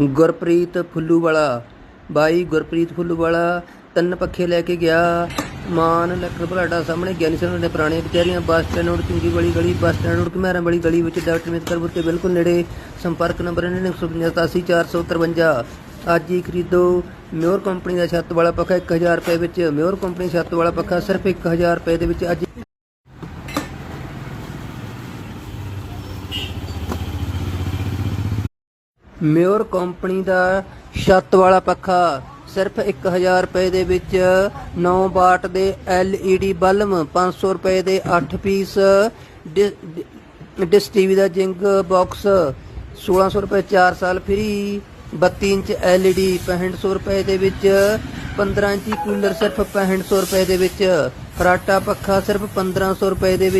ਗੁਰਪ੍ਰੀਤ ਫੁੱਲੂਵਾਲਾ। ਬਾਈ ਗੁਰਪ੍ਰੀਤ ਫੁੱਲੂਵਾਲਾ, ਤਿੰਨ ਪੱਖੇ ਲੈ ਕੇ ਗਿਆ। ਮਾਨ ਇਲੈਕਟਰ ਬਲਾਡਾ ਸਾਹਮਣੇ ਗਿਆਨੀ ਸਿੰਘ ਨੇ ਪੁਰਾਣੇ ਵਿਚਾਰੀਆਂ ਬੱਸ ਸਟੈਂਡ ਰੋਡ ਚੁੰਗੀ ਵਾਲੀ ਗਲੀ, ਬੱਸ ਸਟੈਂਡ ਰੋਡ ਘਮਿਆਰਾਂ ਵਾਲੀ ਗਲੀ ਵਿੱਚ ਡਾਕਟਰ ਮਿੱਤਰਪੁਰ ਦੇ ਬਿਲਕੁਲ ਨੇੜੇ। ਸੰਪਰਕ ਨੰਬਰ 99878453 ਅੱਜ ਹੀ ਖਰੀਦੋ। ਮਿਓਰ ਕੰਪਨੀ ਦਾ ਛੱਤ ਵਾਲਾ ਪੱਖਾ 1000 ਰੁਪਏ ਵਿੱਚ, ਮਿਓਰ ਕੰਪਨੀ ਛੱਤ ਵਾਲਾ ਪੱਖਾ ਸਿਰਫ 1000 ਰੁਪਏ ਦੇ ਵਿੱਚ ਅੱਜ ਮਿਓਰ ਕੰਪਨੀ ਦਾ ਛੱਤ ਵਾਲਾ ਪੱਖਾ ਸਿਰਫ 1000 ਰੁਪਏ ਦੇ ਵਿੱਚ 9 ਵਾਟ ਦੇ LED ਬਲਬ 500 ਰੁਪਏ ਦੇ 8 ਪੀਸ ਡਿਸ ਟੀਵੀ ਦਾ ਜਿੰਗ ਬਾਕਸ 1600 ਰੁਪਏ 4 ਸਾਲ ਫ੍ਰੀ 32 ਇੰਚ LED 6500 ਰੁਪਏ ਦੇ ਵਿੱਚ 15 ਇੰਚੀ ਕੂਲਰ ਸਿਰਫ 6500 ਰੁਪਏ ਦੇ ਵਿੱਚ, ਫਰਾਟਾ ਪੱਖਾ ਸਿਰਫ 1500 ਰੁਪਏ ਦੇ ਵਿੱਚ